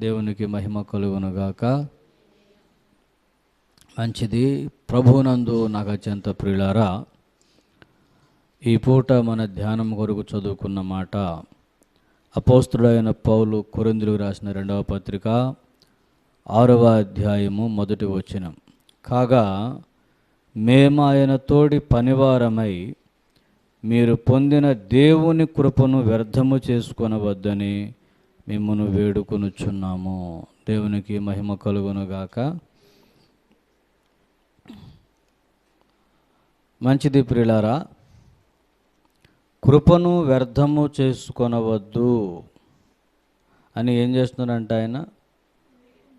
దేవునికి మహిమ కలుగునుగాక. మంచిది. ప్రభునందు నాకు అత్యంత ప్రియులారా ఈ పూట మన ధ్యానం కొరకు చదువుకున్న మాట అపోస్తుడైన పౌలు కొరిందులకు రాసిన రెండవ పత్రిక ఆరవ అధ్యాయము మొదటి వచనం. కాగా మేము ఆయన తోడి పనివారమై మీరు పొందిన దేవుని కృపను వ్యర్థము చేసుకొనవద్దని మిమ్మను వేడుకొనుచున్నాము. దేవునికి మహిమ కలుగునుగాక. మంచిది ప్రిలారా కృపను వ్యర్థము చేసుకొనవద్దు అని ఏం చేస్తున్నారంట ఆయన?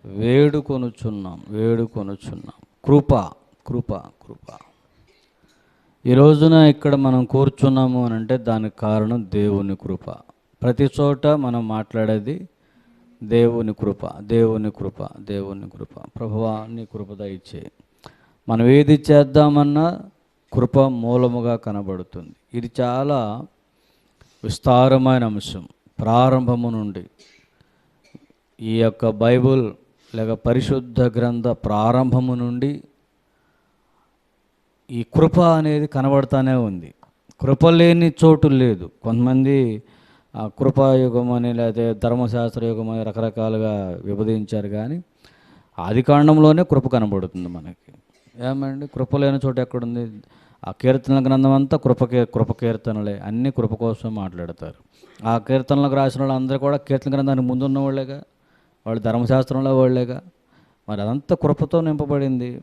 వేడుకొనుచున్నాం వేడుకొనుచున్నాం. కృప కృప కృప. ఈ రోజున ఇక్కడ మనం కూర్చున్నాము అని అంటే దానికి కారణం దేవుని కృప. ప్రతి చోట మనం మాట్లాడేది దేవుని కృప దేవుని కృప దేవుని కృప. ప్రభువా నీ కృప ఇచ్చే మనం ఏది చేద్దామన్నా కృప మూలముగా కనబడుతుంది. ఇది చాలా విస్తారమైన అంశం. ప్రారంభము నుండి ఈ యొక్క బైబుల్ లేక పరిశుద్ధ గ్రంథ ప్రారంభము నుండి ఈ కృప అనేది కనబడతానే ఉంది. కృప లేని చోటు లేదు. కొంతమంది కృపాయుగం అని లేకపోతే ధర్మశాస్త్ర యుగం అని రకరకాలుగా విభజించారు కానీ ఆది కాండంలోనే కృప కనబడుతుంది మనకి. ఏమండి? కృప లేని చోట ఎక్కడుంది? ఆ కీర్తనల గ్రంథం అంతా కృప కీ- కృప కీర్తనలే. అన్నీ కృప కోసం మాట్లాడతారు. ఆ కీర్తనలకు రాసిన వాళ్ళు అందరూ కూడా కీర్తన గ్రంథానికి ముందున్న వాళ్ళేగా? వాళ్ళు ధర్మశాస్త్రంలో వాళ్ళేగా? మరి అదంతా కృపతో నింపబడింది.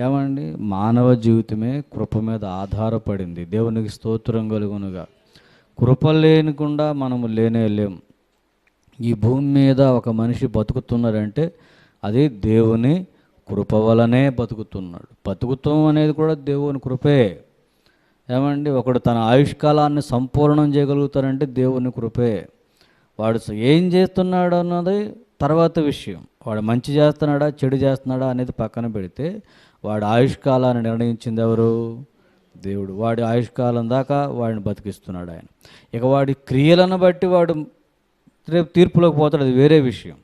ఏమండి? మానవ జీవితమే కృప మీద ఆధారపడింది. దేవునికి స్తోత్రం కలుగునుగా. కృప లేనికుండా మనము లేనే లేం ఈ భూమి మీద ఒక మనిషి బతుకుతున్నారంటే అది దేవుని కృప వలనే బతుకుతున్నాడు. బతుకుతాం అనేది కూడా దేవుని కృపే. ఏమండి? ఒకడు తన ఆయుష్కాలాన్ని సంపూర్ణం చేయగలుగుతారంటే దేవుని కృపే. వాడు ఏం చేస్తున్నాడు అన్నది తర్వాత విషయం. వాడు మంచి చేస్తున్నాడా చెడు చేస్తున్నాడా అనేది పక్కన పెడితే వాడు ఆయుష్కాలాన్ని నిర్ణయించింది ఎవరు? దేవుడు వాడి ఆయుష్కాలం దాకా వాడిని బతికిస్తున్నాడు ఆయన. ఇక వాడి క్రియలను బట్టి వాడు రేపు తీర్పులోకి పోతాడు అది వేరే విషయం.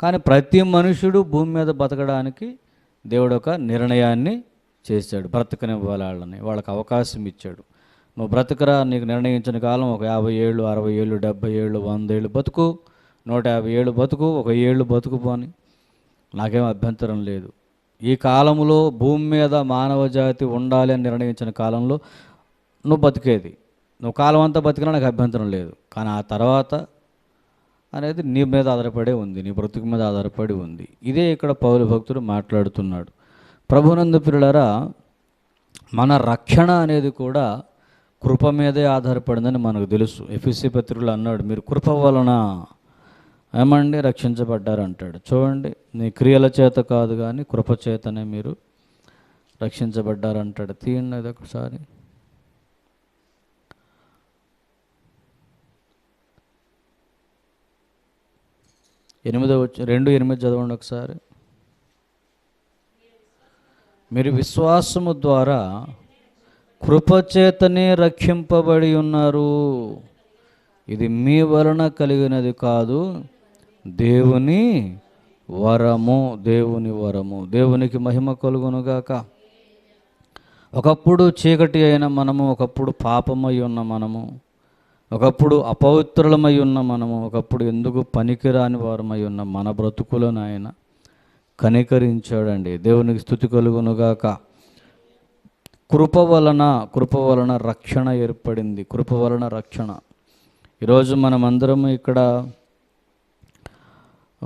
కానీ ప్రతి మనుషుడు భూమి మీద బతకడానికి దేవుడు ఒక నిర్ణయాన్ని చేశాడు బ్రతకని వాళ్ళని వాళ్ళకి అవకాశం ఇచ్చాడు. నువ్వు బ్రతకరా నీకు నిర్ణయించిన కాలం ఒక యాభై ఏళ్ళు అరవై ఏళ్ళు డెబ్బై ఏళ్ళు వంద ఏళ్ళు బతుకు నూట యాభై ఏళ్ళు బతుకు ఒక ఏళ్ళు బతుకు పోని. నాకేం అభ్యంతరం లేదు. ఈ కాలంలో భూమి మీద మానవ జాతి ఉండాలి అని నిర్ణయించిన కాలంలో నువ్వు బతికేది. నువ్వు కాలం అంతా బతికినా నాకు అభ్యంతరం లేదు. కానీ ఆ తర్వాత అనేది నీ మీద ఆధారపడే ఉంది. నీ బ్రతుకు మీద ఆధారపడి ఉంది. ఇదే ఇక్కడ పౌరు భక్తుడు మాట్లాడుతున్నాడు. ప్రభునందు పిల్లరా మన రక్షణ అనేది కూడా కృప మీదే ఆధారపడిందని మనకు తెలుసు. ఎఫ్ఎస్సి పత్రికలు అన్నాడు మీరు కృప వలన ఏమండి? రక్షించబడ్డారు అంటాడు చూడండి నీ క్రియల చేత కాదు కానీ కృప చేతనే మీరు రక్షించబడ్డారు అంటాడు తీయండి అది ఒకసారి. ఎనిమిదో వచ్చి రెండు ఎనిమిది చదవండి ఒకసారి. మీరు విశ్వాసము ద్వారా కృపచేతనే రక్షింపబడి ఉన్నారు. ఇది మీ వలన కలిగినది కాదు దేవుని వరము దేవుని వరము. దేవునికి మహిమ కలుగునుగాక. ఒకప్పుడు చీకటి అయిన మనము ఒకప్పుడు పాపమై ఉన్న మనము ఒకప్పుడు అపవిత్రులమై ఉన్న మనము ఒకప్పుడు ఎందుకు పనికిరాని వారమై ఉన్న మన బ్రతుకులను ఆయన కనికరించాడండి. దేవునికి స్థుతి కలుగునుగాక. కృప వలన కృప వలన రక్షణ ఏర్పడింది. కృప వలన రక్షణ. ఈరోజు మనమందరం ఇక్కడ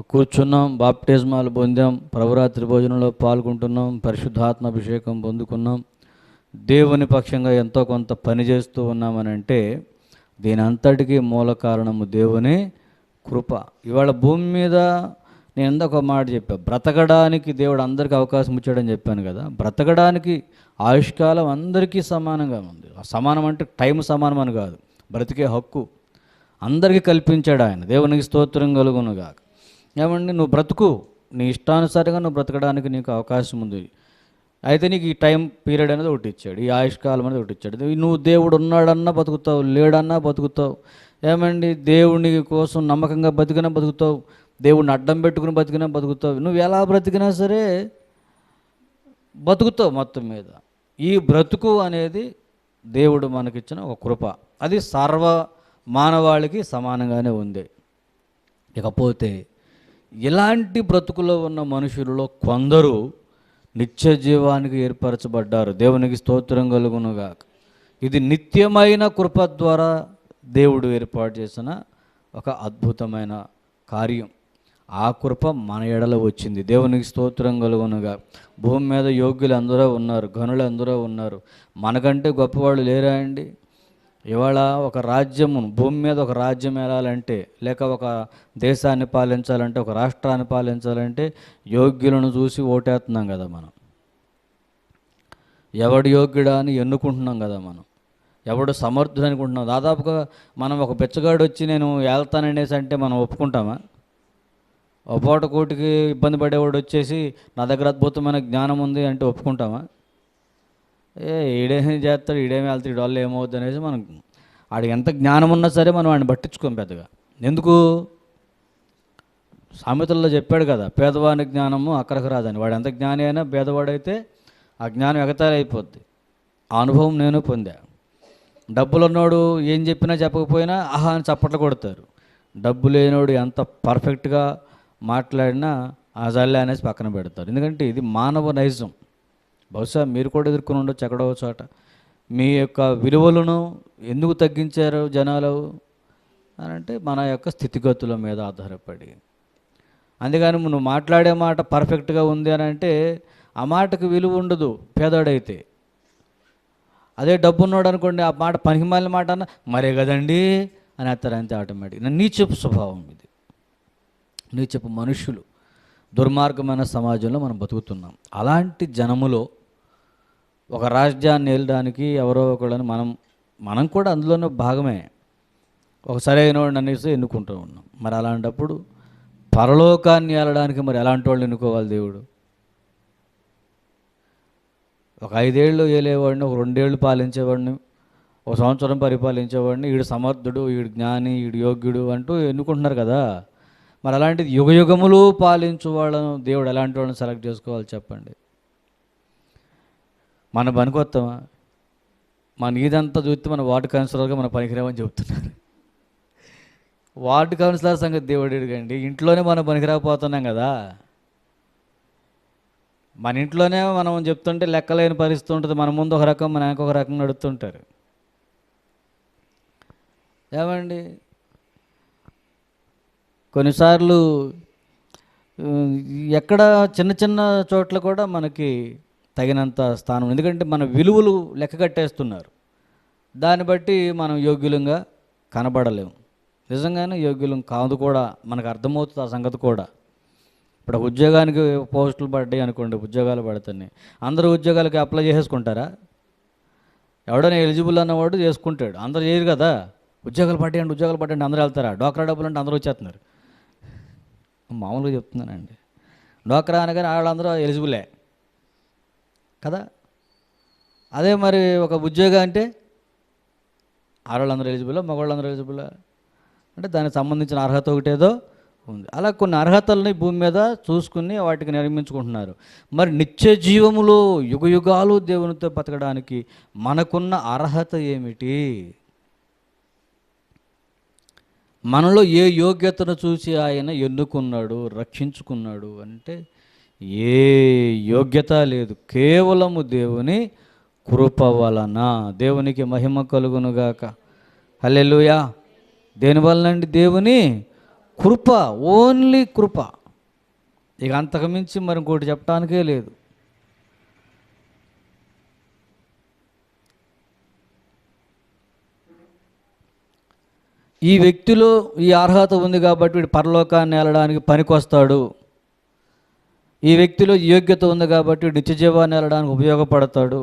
కూర్చున్నాం బాప్టిజమాలు పొందాం ప్రభురాత్రి భోజనంలో పాల్గొంటున్నాం పరిశుద్ధాత్మ అభిషేకం పొందుకున్నాం. దేవుని పక్షంగా ఎంతో కొంత పని చేస్తూ ఉన్నామని అంటే దీని అంతటికీ మూల కారణము దేవుని కృప. ఇవాళ భూమి మీద నేను ఇందాక ఒక మాట చెప్పా బ్రతకడానికి దేవుడు అందరికీ అవకాశం ఇచ్చాడని చెప్పాను కదా బ్రతకడానికి ఆయుష్కాలం అందరికీ సమానంగా ఉంది. సమానం అంటే టైం సమానం అని కాదు బ్రతికే హక్కు అందరికీ కల్పించాడు ఆయన. దేవునికి స్తోత్రం కలుగునుగాక. ఏమండి నువ్వు బ్రతుకు. నీ ఇష్టానుసారంగా నువ్వు బ్రతకడానికి నీకు అవకాశం ఉంది. అయితే నీకు ఈ టైం పీరియడ్ అనేది ఒకటి ఇచ్చాడు ఈ ఆయుష్కాలం అనేది ఒకటి ఇచ్చాడు. నువ్వు దేవుడు ఉన్నాడన్నా బతుకుతావు లేడన్నా బతుకుతావు. ఏమండి దేవుని కోసం నమ్మకంగా బతికినా బతుకుతావు దేవుడిని అడ్డం పెట్టుకుని బతికినా బతుకుతావు. నువ్వు ఎలా బ్రతికినా సరే బతుకుతావు మొత్తం మీద. ఈ బ్రతుకు అనేది దేవుడు మనకిచ్చిన ఒక కృప. అది సర్వ మానవాళికి సమానంగానే ఉంది. ఇకపోతే ఇలాంటి బ్రతుకులో ఉన్న మనుషులలో కొందరు నిత్య జీవానికి ఏర్పరచబడ్డారు. దేవునికి స్తోత్రం కలుగునుగా ఇది నిత్యమైన కృప ద్వారా దేవుడు ఏర్పాటు చేసిన ఒక అద్భుతమైన కార్యం. ఆ కృప మన ఎడల వచ్చింది. దేవునికి స్తోత్రం కలుగునుగా భూమి మీద యోగ్యులు అందరూ ఉన్నారు గనులు అందరూ ఉన్నారు. మనకంటే గొప్పవాళ్ళు లేరా అండి? ఇవాళ ఒక రాజ్యమును భూమి మీద ఒక రాజ్యం వెళ్ళాలంటే లేక ఒక దేశాన్ని పాలించాలంటే ఒక రాష్ట్రాన్ని పాలించాలంటే యోగ్యులను చూసి ఓటేస్తున్నాం కదా మనం. ఎవడు యోగ్యుడా అని ఎన్నుకుంటున్నాం కదా మనం. ఎవడు సమర్థుడు అనుకుంటున్నాం. దాదాపుగా మనం ఒక బిచ్చగాడు వచ్చి నేను వెళ్తాననేసి అంటే మనం ఒప్పుకుంటామా? ఒక పూట కోటికి ఇబ్బంది పడేవాడు వచ్చేసి నా దగ్గర అద్భుతమైన జ్ఞానం ఉంది అంటే ఒప్పుకుంటామా? ఏ ఈడేం చేస్తాడు ఈడేమి వెళ్తాడు ఈడ వల్ల ఏమవుద్ది అనేసి మనం ఆడికి ఎంత జ్ఞానం ఉన్నా సరే మనం వాడిని పట్టించుకోం పెద్దగా. ఎందుకు? సామెతల్లో చెప్పాడు కదా పేదవాని జ్ఞానము అక్కడికి రాదని. వాడు ఎంత జ్ఞాని అయినా పేదవాడైతే ఆ జ్ఞానం ఎగతాళి ఆ అనుభవం నేను పొందా. డబ్బులు ఉన్నోడు ఏం చెప్పినా చెప్పకపోయినా ఆహా అని చప్పట్లు కొడతారు. డబ్బు లేనోడు ఎంత పర్ఫెక్ట్గా మాట్లాడినా ఆ జల్లే అనేసి పక్కన పెడతారు. ఎందుకంటే ఇది మానవ నైజం. బహుశా మీరు కూడా ఎదుర్కొని ఉండొచ్చు ఎక్కడో చోట. మీ యొక్క విలువలను ఎందుకు తగ్గించారు జనాలు? అని అంటే మన యొక్క స్థితిగతుల మీద ఆధారపడి. అందుకని నువ్వు మాట్లాడే మాట పర్ఫెక్ట్గా ఉంది అని అంటే ఆ మాటకు విలువ ఉండదు పేదోడైతే. అదే డబ్బు ఉన్నాడు అనుకోండి ఆ మాట పనికిమాలిన మాట అన్న మరే కదండి? అని అంటారు అంతే ఆటోమేటిక్ నీచపు స్వభావం ఇది. నీచపు మనుషులు. దుర్మార్గమైన సమాజంలో మనం బతుకుతున్నాం. అలాంటి జనములో ఒక రాజ్యాన్ని వెళ్ళడానికి ఎవరో ఒకళ్ళని మనం మనం కూడా అందులోనే భాగమే. ఒక సరైన వాడిని అనేసి ఎన్నుకుంటూ ఉన్నాం. మరి అలాంటప్పుడు పరలోకాన్ని వెళ్ళడానికి మరి ఎలాంటి వాళ్ళు ఎన్నుకోవాలి దేవుడు? ఒక ఐదేళ్ళు ఏలేవాడిని ఒక రెండేళ్ళు పాలించేవాడిని ఒక సంవత్సరం పరిపాలించేవాడిని ఈడు సమర్థుడు ఈడు జ్ఞాని ఈడు యోగ్యుడు అంటూ ఎన్నుకుంటున్నారు కదా. మరి అలాంటిది యుగ యుగములు పాలించు వాళ్ళను దేవుడు ఎలాంటి వాళ్ళని సెలెక్ట్ చేసుకోవాలి చెప్పండి? మన పనికొస్తామా మన ఇదంతా చూస్తే మన వార్డు కౌన్సిలర్గా మన పనికిరామని చెప్తున్నారు. వార్డు కౌన్సిలర్ సంగతి దేవుడు ఎడుగండి ఇంట్లోనే మనం పనికిరాకపోతున్నాం కదా. మన ఇంట్లోనే మనం చెప్తుంటే లెక్కలేని పరిస్థితి ఉంటుంది. మన ముందు ఒక రకం మన వెనక ఒక రకం నడుపుతుంటారు ఏమండి? కొన్నిసార్లు ఎక్కడ చిన్న చిన్న చోట్ల కూడా మనకి తగినంత స్థానం. ఎందుకంటే మన విలువలు లెక్క కట్టేస్తున్నారు. దాన్ని బట్టి మనం యోగ్యులంగా కనబడలేము నిజంగానే యోగ్యులం కాదు కూడా మనకు అర్థమవుతుంది ఆ సంగతి కూడా. ఇప్పుడు ఉద్యోగానికి పోస్టులు పడ్డాయి అనుకోండి ఉద్యోగాలు పడుతున్నాయి. అందరూ ఉద్యోగాలకి అప్లై చేసుకుంటారా ఎవడైనా ఎలిజిబుల్ అన్నవాడు చేసుకుంటాడు. అందరూ చేయరు కదా. ఉద్యోగాలు పడ్డాయండి ఉద్యోగాలు పట్టండి అందరూ వెళ్తారా? డోక్రా డబ్బులు అంటే అందరూ వచ్చేస్తున్నారు. మామూలుగా చెప్తున్నానండి. డోక్రా అనగానే వాళ్ళందరూ ఎలిజిబులే. కదా? అదే మరి ఒక ఉద్యోగం అంటే ఆడవాళ్ళందరూ ఎలిజిబుల్ మగవాళ్ళందరూ ఎలిజిబుల్ అంటే దానికి సంబంధించిన అర్హత ఒకటేదో ఉంది. అలా కొన్ని అర్హతల్ని భూమి మీద చూసుకుని వాటికి నిర్మించుకుంటున్నారు. మరి నిత్య జీవములో యుగ యుగాలు దేవునితో బతకడానికి మనకున్న అర్హత ఏమిటి? మనలో ఏ యోగ్యతను చూసి ఆయన ఎన్నుకున్నాడు రక్షించుకున్నాడు అంటే ఏ యోగ్యత లేదు. కేవలము దేవుని కృప వలన దేవునికి మహిమ కలుగునుగాక. హల్లెలూయా. దేనివలనండి దేవుని కృప ఓన్లీ కృప. ఇక అంతకు మించి మరి ఇంకోటి చెప్పడానికే లేదు. ఈ వ్యక్తిలో ఈ అర్హత ఉంది కాబట్టి వీడు పరలోకాన్ని వెళ్ళడానికి పనికొస్తాడు. ఈ వ్యక్తిలో యోగ్యత ఉంది కాబట్టి నిత్య జీవాన్ని వెళ్ళడానికి ఉపయోగపడతాడు.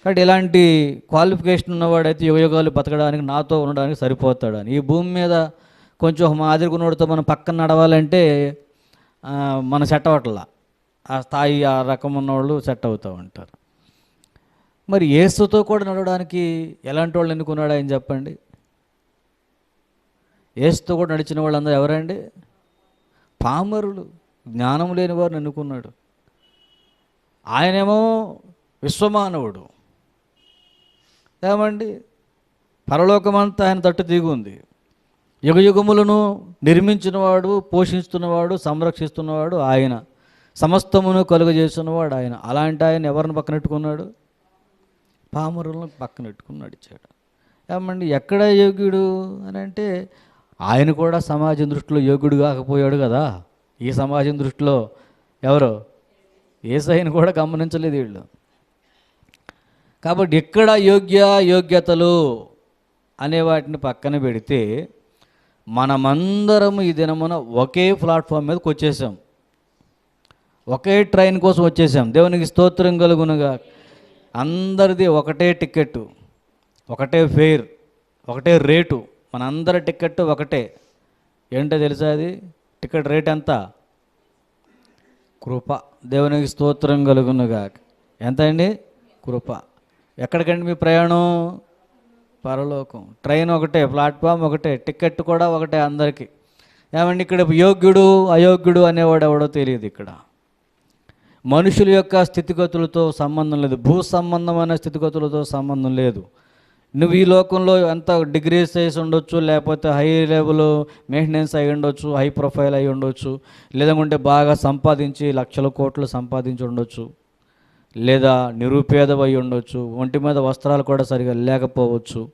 కాబట్టి ఇలాంటి క్వాలిఫికేషన్ ఉన్నవాడైతే యుగయుగాలు బతకడానికి నాతో ఉండడానికి సరిపోతాడు ఈ భూమి మీద కొంచెం మాదిరిగా ఉన్నవాడితో మనం పక్కన నడవాలంటే మన సెట్ అవ్వట్లా. ఆ స్థాయి ఆ రకం ఉన్నవాళ్ళు సెట్ అవుతూ ఉంటారు. మరి ఏసుతో కూడా నడవడానికి ఎలాంటి వాళ్ళు ఎన్నుకున్నాడు ఆయన చెప్పండి? ఏసుతో కూడా నడిచిన వాళ్ళందరూ ఎవరండి? పామరులు జ్ఞానం లేని వారిని ఎన్నుకున్నాడు. ఆయనేమో విశ్వమానవుడు. ఏమండి? పరలోకమంతా ఆయన తట్టు దిగుంది. ఉంది యుగ యుగములను నిర్మించినవాడు పోషిస్తున్నవాడు సంరక్షిస్తున్నవాడు ఆయన. సమస్తమును కలుగజేస్తున్నవాడు ఆయన. అలాంటి ఆయన ఎవరిని పక్కనెట్టుకున్నాడు? పామరులను పక్కనెట్టుకున్నాడు ఇచ్చాడు. ఏమండి? ఎక్కడ యోగ్యుడు అని అంటే ఆయన కూడా సమాజం దృష్టిలో యోగ్యుడు కాకపోయాడు కదా. ఈ సమాజం దృష్టిలో ఎవరు? ఏసైని కూడా గమనించలేదు వీళ్ళు. కాబట్టి ఎక్కడ యోగ్య యోగ్యతలు అనే వాటిని పక్కన పెడితే మనమందరం ఈ దినమున ఒకే ప్లాట్ఫామ్ మీదకి వచ్చేసాం. ఒకే ట్రైన్ కోసం వచ్చేసాం. దేవునికి స్తోత్రం కలుగునుగా. అందరిది ఒకటే టికెట్ ఒకటే ఫేర్ ఒకటే రేటు. మనందరి టికెట్ ఒకటే. ఏంటో తెలుసా అది? టికెట్ రేట్ ఎంత? కృప. దేవునికి స్తోత్రం కలుగునుగా ఎంత అండి కృప. ఎక్కడికండి మీ ప్రయాణం? పరలోకం. ట్రైన్ ఒకటే ప్లాట్ఫామ్ ఒకటే టికెట్ కూడా ఒకటే అందరికీ. ఏమండి ఇక్కడ యోగ్యుడు అయోగ్యుడు అనేవాడు ఎవడో తెలియదు ఇక్కడ. మనుషుల యొక్క స్థితిగతులతో సంబంధం లేదు. భూ సంబంధమైన స్థితిగతులతో సంబంధం లేదు. నువ్వు ఈ లోకంలో ఎంత డిగ్రీస్ చేసి ఉండొచ్చు లేకపోతే హై లెవెల్ మెయింటెనెన్స్ అయి ఉండొచ్చు హై ప్రొఫైల్ అయి ఉండొచ్చు లేదంటే బాగా సంపాదించి లక్షల కోట్లు సంపాదించి ఉండొచ్చు లేదా నిరుపేదవై ఉండొచ్చు ఒంటి మీద వస్త్రాలు కూడా సరిగా లేకపోవచ్చు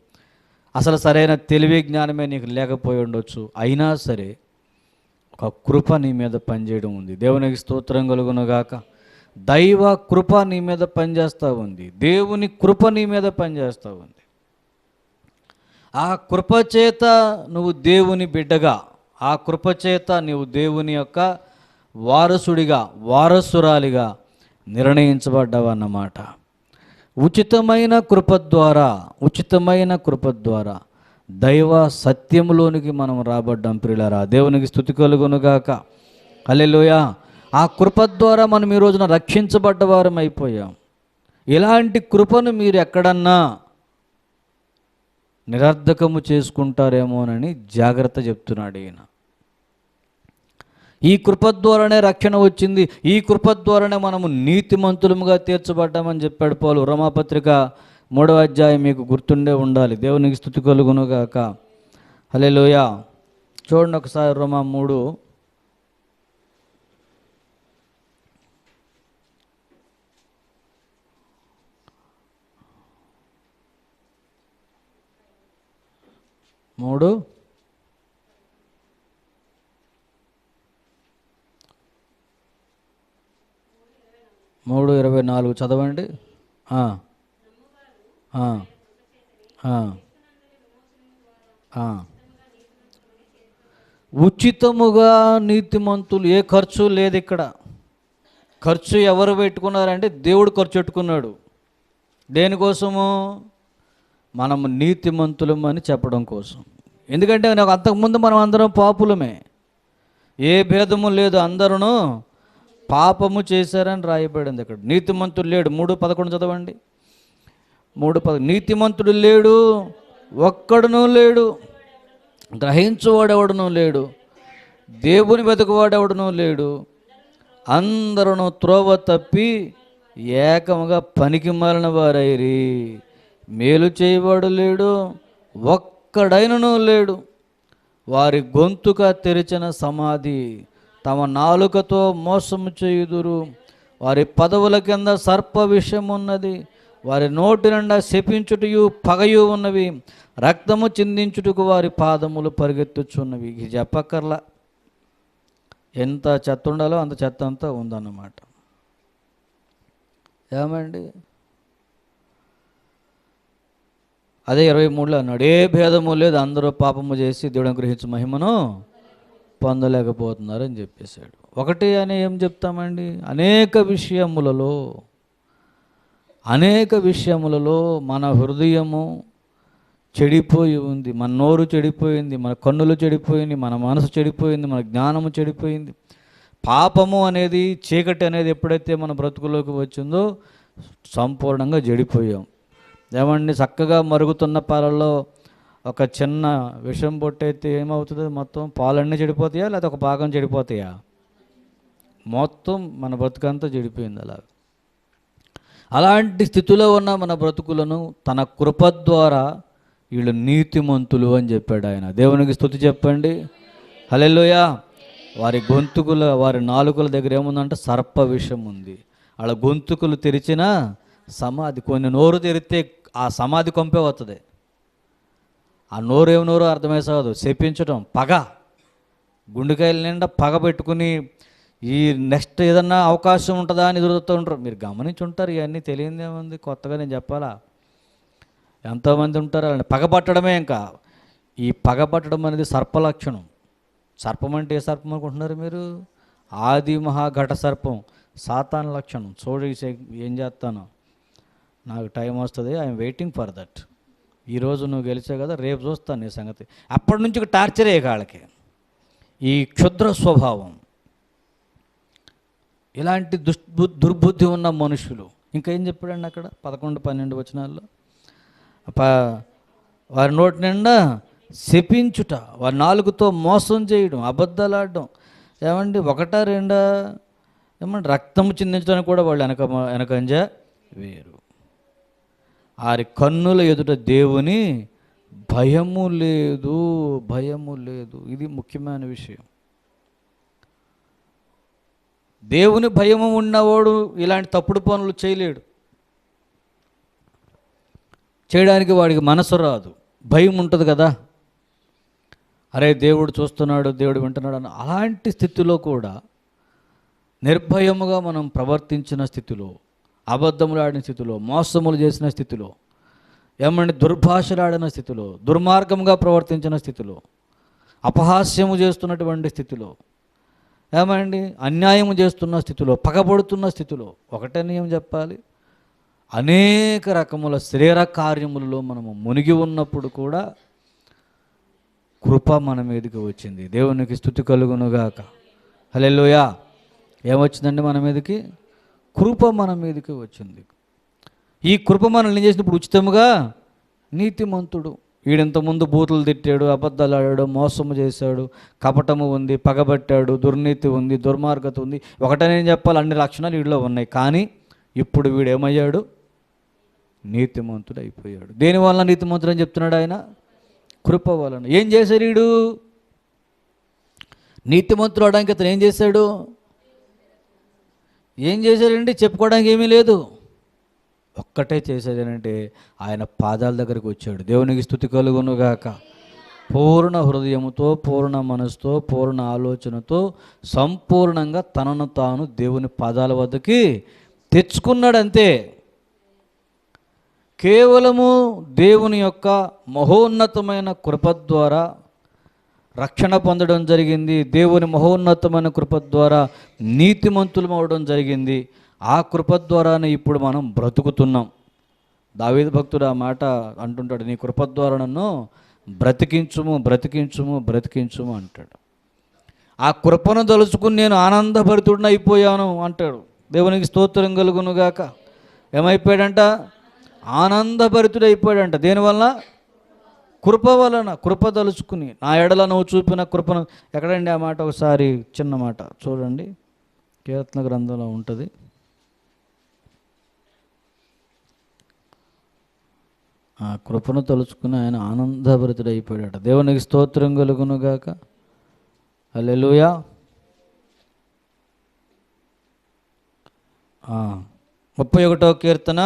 అసలు సరైన తెలివి జ్ఞానమే నీకు లేకపోయి ఉండొచ్చు అయినా సరే ఒక కృప నీ మీద పనిచేయడం ఉంది. దేవునికి స్తోత్రం కలుగునుగాక. దైవ కృప నీ మీద పనిచేస్తూ ఉంది. దేవుని కృప నీ మీద పనిచేస్తూ ఉంది. ఆ కృపచేత నువ్వు దేవుని బిడ్డగా ఆ కృపచేత నువ్వు నీవు దేవుని యొక్క వారసుడిగా వారసురాలిగా నిర్ణయించబడ్డావన్నమాట ఉచితమైన కృప ద్వారా ఉచితమైన కృప ద్వారా దైవ సత్యంలోనికి మనం రాబడ్డాం ప్రియులరా. దేవునికి స్థుతి కలుగునుగాక. హల్లెలూయ. ఆ కృప ద్వారా మనం ఈ రోజున రక్షించబడ్డవారం అయిపోయాం ఇలాంటి కృపను మీరు ఎక్కడన్నా నిరర్ధకము చేసుకుంటారేమోనని జాగ్రత్త చెప్తున్నాడు ఈయన. ఈ కృప ద్వారానే రక్షణ వచ్చింది. ఈ కృప ద్వారానే మనము నీతిమంతులముగా తీర్చబడ్డామని చెప్పాడు పౌలు. రమాపత్రిక మూడవ అధ్యాయం మీకు గుర్తుండే ఉండాలి. దేవునికి స్థుతి కలుగునుగాక హలే లోయ చూడండి ఒకసారి రోమా మూడు. మూడు. మూడు ఇరవై నాలుగు. చదవండి. ఉచితముగా నీతిమంతులు ఏ ఖర్చు లేదు ఇక్కడ. ఖర్చు ఎవరు పెట్టుకున్నారంటే దేవుడు ఖర్చు పెట్టుకున్నాడు. దేనికోసము? మనము నీతిమంతులం అని చెప్పడం కోసం. ఎందుకంటే నాకు అంతకుముందు మనం అందరం పాపులమే. ఏ భేదము లేదు అందరూ పాపము చేశారని రాయబడింది ఇక్కడ. నీతిమంతుడు లేడు. మూడు పదకొండు చదవండి. మూడు పద నీతిమంతుడు లేడు ఒక్కడునూ లేడు గ్రహించువాడెవడనూ లేడు దేవుని వెతుకువాడెవడనూ లేడు. అందరూ త్రోవ తప్పి ఏకముగా పనికి మాలిన వారైరి. మేలు చేయవాడు లేడు ఒక్కడైనను లేడు. వారి గొంతుక తెరిచిన సమాధి తమ నాలుకతో మోసము చేయుదురు. వారి పదవుల కింద సర్ప విషయం ఉన్నది వారి నోటి నిండా శపించుటయు పగయు ఉన్నవి. రక్తము చిందించుటకు వారి పాదములు పరిగెత్తుచున్నవి. ఇది చెప్పక్కర్లా. ఎంత చెత్త ఉండాలో అంత చెత్త అంతా ఉందన్నమాట. ఏమండి? అదే ఇరవై మూడులో అన్నాడు ఏ భేదము లేదు అందరూ పాపము చేసి దేవుడు గ్రహించు మహిమను పొందలేకపోతున్నారని చెప్పేశాడు. ఒకటి అని ఏం చెప్తామండి? అనేక విషయములలో అనేక విషయములలో మన హృదయము చెడిపోయి ఉంది. మన నోరు చెడిపోయింది మన కన్నులు చెడిపోయింది మన మనసు చెడిపోయింది మన జ్ఞానము చెడిపోయింది. పాపము అనేది చీకటి అనేది ఎప్పుడైతే మన బ్రతుకులోకి వచ్చిందో సంపూర్ణంగా చెడిపోయాం ఏమండి చక్కగా మరుగుతున్న పాలల్లో ఒక చిన్న విషం పొట్టయితే ఏమవుతుంది? మొత్తం పాలన్నీ చెడిపోతాయా? లేకపోతే ఒక భాగం చెడిపోతాయా? మొత్తం మన బ్రతుకంతా చెడిపోయింది అలా అలాంటి స్థితిలో ఉన్న మన బ్రతుకులను తన కృప ద్వారా వీళ్ళు నీతిమంతులు అని చెప్పాడు ఆయన. దేవునికి స్థుతి చెప్పండి. హలెల్లోయా. వారి గొంతుకుల వారి నాలుకల దగ్గర ఏముందంటే సర్ప విషం ఉంది. వాళ్ళ గొంతుకులు తెరిచిన సమాధి కొన్ని నోరు తెరిస్తే ఆ సమాధి కొంపే వస్తుంది ఆ నోరు ఏమి నోరు అర్థమేసాదు చెప్పించడం పగ. గుండెకాయల నిండా పగ పెట్టుకుని ఈ నెక్స్ట్ ఏదన్నా అవకాశం ఉంటుందా అని ఎదురుతూ ఉంటారు. మీరు గమనించి ఉంటారు ఇవన్నీ తెలియదేముంది కొత్తగా నేను చెప్పాలా? ఎంతోమంది ఉంటారు అలాంటి పగబట్టడమే ఇంకా. ఈ పగబట్టడం అనేది సర్పలక్షణం. సర్పం అంటే ఏ సర్పం అనుకుంటున్నారు మీరు? ఆది మహాఘట సర్పం సాతాన్ లక్షణం. చూడ ఏం చేస్తాను. నాకు టైం వస్తుంది ఐఎమ్ వెయిటింగ్ ఫర్ దట్ ఈరోజు నువ్వు గెలిచావు కదా రేపు చూస్తాను నీ సంగతి. అప్పటి నుంచి టార్చరే కాళ్ళకి. ఈ క్షుద్ర స్వభావం. ఇలాంటి దుష్బు దుర్బుద్ధి ఉన్న మనుషులు. ఇంకా ఏం చెప్పాడండి అక్కడ? పదకొండు పన్నెండు వచనాల్లో? వారి నోటి నిండా శపించుట వారి నాలుగుతో మోసం చేయడం అబద్ధాలాడడం. ఏమండి ఒకటా రెండా? ఏమంటే రక్తము చిందించడానికి కూడా వాళ్ళు వెనక వెనకంజ వేరు. వారి కన్నుల ఎదుట దేవుని భయము లేదు భయము లేదు. ఇది ముఖ్యమైన విషయం. దేవుని భయము ఉన్నవాడు ఇలాంటి తప్పుడు పనులు చేయలేడు. చేయడానికి వాడికి మనసు రాదు. భయం ఉంటుంది కదా. అరే దేవుడు చూస్తున్నాడు దేవుడు వింటున్నాడు అని అలాంటి స్థితిలో కూడా నిర్భయముగా మనం ప్రవర్తించిన స్థితిలో అబద్ధములు ఆడిన స్థితిలో మోసములు చేసిన స్థితిలో ఏమంటే దుర్భాషలాడిన స్థితిలో దుర్మార్గంగా ప్రవర్తించిన స్థితిలో అపహాస్యము చేస్తున్నటువంటి స్థితిలో ఏమండి అన్యాయం చేస్తున్న స్థితిలో పగబడుతున్న స్థితిలో ఒకటే నియం చెప్పాలి? అనేక రకముల శరీర కార్యములలో మనము మునిగి ఉన్నప్పుడు కూడా కృప మన మీదకి వచ్చింది. దేవునికి స్థుతి కలుగునుగాక. హలెలుయా ఏమొచ్చిందండి మన మీదకి? కృప మన మీదకి వచ్చింది. ఈ కృప మనల్ని ఏం చేసినప్పుడు ఉచితముగా నీతిమంతుడు. వీడింతకుముందు బూతులు తిట్టాడు అబద్ధాలు ఆడాడు మోసము చేశాడు కపటము ఉంది పగబట్టాడు దుర్నీతి ఉంది దుర్మార్గత ఉంది. ఒకటే నేను చెప్పాలి? అన్ని లక్షణాలు వీడిలో ఉన్నాయి. కానీ ఇప్పుడు వీడు ఏమయ్యాడు నీతిమంతుడు అయిపోయాడు. దేనివల్ల నీతిమంతుడు అని చెప్తున్నాడు ఆయన? కృప వలన. ఏం చేశాడు వీడు నీతిమంతుడు అవడానికి అతను ఏం చేశాడు? ఏం చేశారండి చెప్పుకోవడానికి ఏమీ లేదు. ఒక్కటే చేసేదేనంటే ఆయన పాదాల దగ్గరికి వచ్చాడు. దేవునికి స్థుతి కలుగునుగాక. పూర్ణ హృదయముతో పూర్ణ మనసుతో పూర్ణ ఆలోచనతో సంపూర్ణంగా తనను తాను దేవుని పాదాల వద్దకి తెచ్చుకున్నాడంతే. కేవలము దేవుని యొక్క మహోన్నతమైన కృప ద్వారా రక్షణ పొందడం జరిగింది. దేవుని మహోన్నతమైన కృప ద్వారా నీతిమంతులం అవడం జరిగింది. ఆ కృప ద్వారానే ఇప్పుడు మనం బ్రతుకుతున్నాం. దావేది భక్తుడు ఆ మాట అంటుంటాడు నీ కృప ద్వారా నన్ను బ్రతికించుము బ్రతికించుము బ్రతికించుము అంటాడు. ఆ కృపను తలుచుకుని నేను ఆనందభరితుడిని అయిపోయాను అంటాడు. దేవునికి స్తోత్రం కలుగునుగాక ఏమైపోయాడంట? ఆనందభరితుడు అయిపోయాడంట దేనివల్ల? కృప వలన కృప తలుచుకుని నా ఎడల నువ్వు చూపిన కృపను ఎక్కడండి ఆ మాట? ఒకసారి చిన్న మాట చూడండి. కీర్తన గ్రంథంలో ఉంటుంది. ఆ కృపను తలుచుకుని ఆయన ఆనందభరితుడైపోయాడట. దేవునికి స్తోత్రం కలుగునుగాక. అల్లెలుయా ముప్పై ఒకటో కీర్తన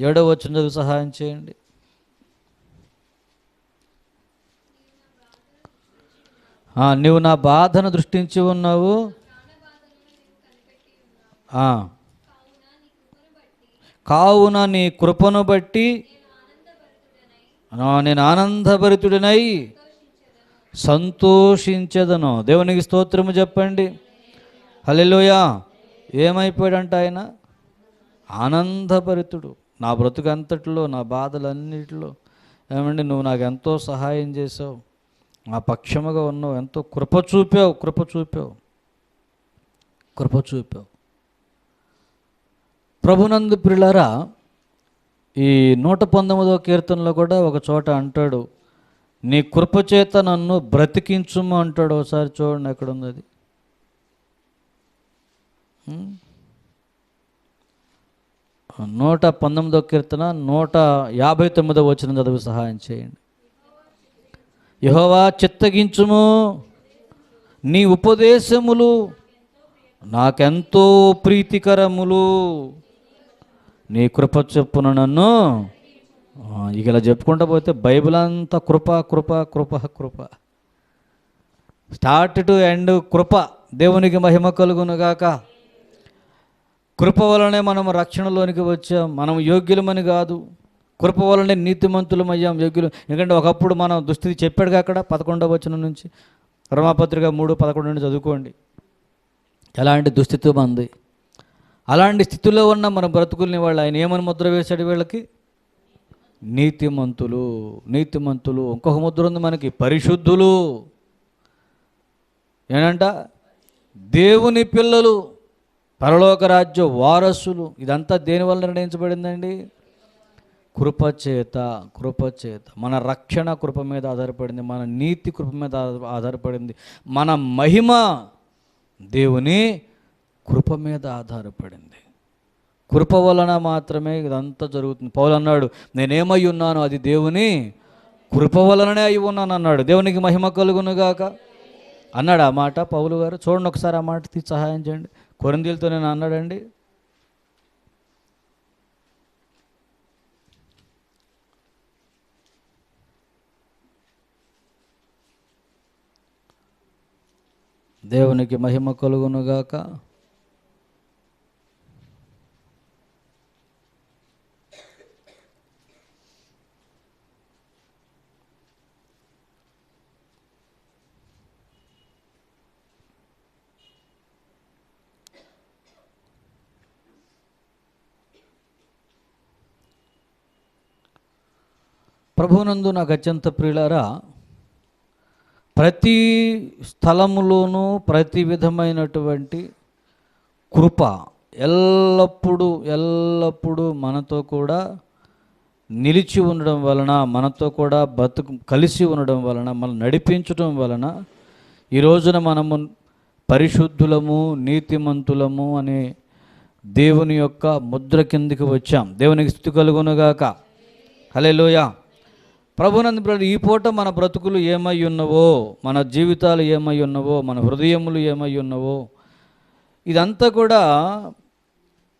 ఏడవ వచ్చిన సహాయం చేయండి. నువ్వు నా బాధను దృష్టించి ఉన్నావు. కావున నీ కృపను బట్టి నేను ఆనందభరితుడినై సంతోషించదను. దేవునికి స్తోత్రము చెప్పండి. హలెలోయా ఏమైపోయాడంట ఆయన? ఆనందభరితుడు. నా బ్రతుకంతటిలో నా బాధలన్నిటిలో. ఏమండి నువ్వు నాకు ఎంతో సహాయం చేసావు ఆ పక్షముగా ఉన్నావు. ఎంతో కృప చూపావు కృప చూపావు. కృప చూపావు. ప్రభునందు ప్రిలారా ఈ నూట పంతొమ్మిదవ కీర్తనలో కూడా ఒక చోట అంటాడు నీ కృపచేత నన్ను బ్రతికించుము అంటాడు. ఒకసారి చూడండి ఎక్కడ ఉంది అది నూట పంతొమ్మిదవ కీర్తన నూట యాభై తొమ్మిదో వచ్చిన చదువు సహాయం చేయండి. యహోవా చిత్తగించుము. నీ ఉపదేశములు నాకెంతో ప్రీతికరములు. నీ కృప చెప్పున నన్ను ఇక ఇలా చెప్పుకుంటా పోతే బైబిల్ అంతా కృప కృప కృప కృప. స్టార్ట్ టు ఎండ్ కృప దేవునికి మహిమ కలుగునుగాక కృప వలనే మనం రక్షణలోనికి వచ్చాం. మనం యోగ్యులమని కాదు. కృప వలనే నీతిమంతులమయ్యాం యోగ్యులు. ఎందుకంటే ఒకప్పుడు మనం దుస్థితి చెప్పాడుగా అక్కడ పదకొండవ వచనం నుంచి. రమాపత్రిక మూడు పదకొండు నుండి చదువుకోండి. ఎలాంటి దుస్థితి మంది? అలాంటి స్థితిలో ఉన్న మన బ్రతుకుల్ని వాళ్ళు ఆయన ఏమని ముద్ర వేశాడు వీళ్ళకి? నీతిమంతులు. నీతిమంతులు. ఇంకొక ముద్ర ఉంది మనకి పరిశుద్ధులు. ఏంటంట దేవుని పిల్లలు పరలోక రాజ్య వారసులు. ఇదంతా దేనివల్ల నిర్ణయించబడిందండి? కృపచేత కృపచేత మన రక్షణ కృప మీద ఆధారపడింది మన నీతి కృప మీద ఆధార- ఆధారపడింది మన మహిమ దేవుని కృప మీద ఆధారపడింది. కృప వలన మాత్రమే ఇదంతా జరుగుతుంది. పౌలు అన్నాడు నేనేమై ఉన్నాను అది దేవుని కృప వలననే అయి ఉన్నాను అన్నాడు. దేవునికి మహిమ కలుగునుగాక అన్నాడు ఆ మాట పౌలు గారు. చూడండి ఒకసారి ఆ మాట తీసి సహాయం చేయండి. కొరందీలతో నేను అన్నాడండి. దేవునికి మహిమ కలుగునుగాక. ప్రభునందు నాకు అత్యంత ప్రియులారా ప్రతి స్థలములోనూ ప్రతి విధమైనటువంటి కృప ఎల్లప్పుడూ ఎల్లప్పుడూ మనతో కూడా నిలిచి ఉండడం వలన మనతో కూడా బతుకు కలిసి ఉండడం వలన మనం నడిపించడం వలన ఈ రోజున మనము పరిశుద్ధులము నీతిమంతులము అనే దేవుని యొక్క ముద్ర కిందికి వచ్చాం. దేవునికి స్థితి కలుగునుగాక. హలే ప్రభునందు బ్రదర్ ఈ పూట మన బ్రతుకులు ఏమై ఉన్నవో మన జీవితాలు ఏమై ఉన్నవో మన హృదయములు ఏమై ఉన్నవో ఇదంతా కూడా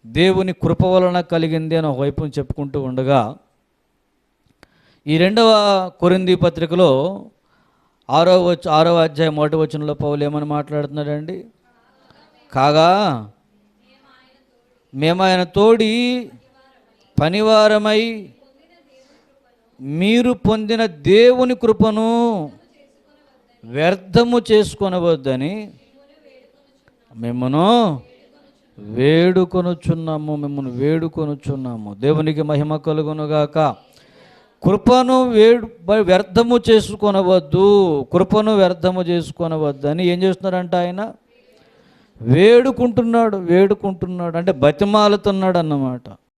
దేవుని కృప వలన కలిగింది అని ఒకవైపు చెప్పుకుంటూ ఉండగా ఈ రెండవ కొరింది పత్రికలో ఆరో వచ్చ ఆరో అధ్యాయం మొదటి వచనంలో పౌలు ఏమని మాట్లాడుతున్నాడండి? కాగా మేము ఆయన తోడి పనివారమై మీరు పొందిన దేవుని కృపను వ్యర్థము చేసుకొనవద్దని మిమ్మను వేడుకొనుచున్నాము మిమ్మల్ని వేడుకొనుచున్నాము. దేవునికి మహిమ కలుగునుగాక. కృపను వేడు వ్యర్థము చేసుకొనవద్దు. కృపను వ్యర్థము చేసుకొనవద్దని ఏం చేస్తున్నారంట ఆయన? వేడుకుంటున్నాడు వేడుకుంటున్నాడు. అంటే బతిమాలుతున్నాడు అన్నమాట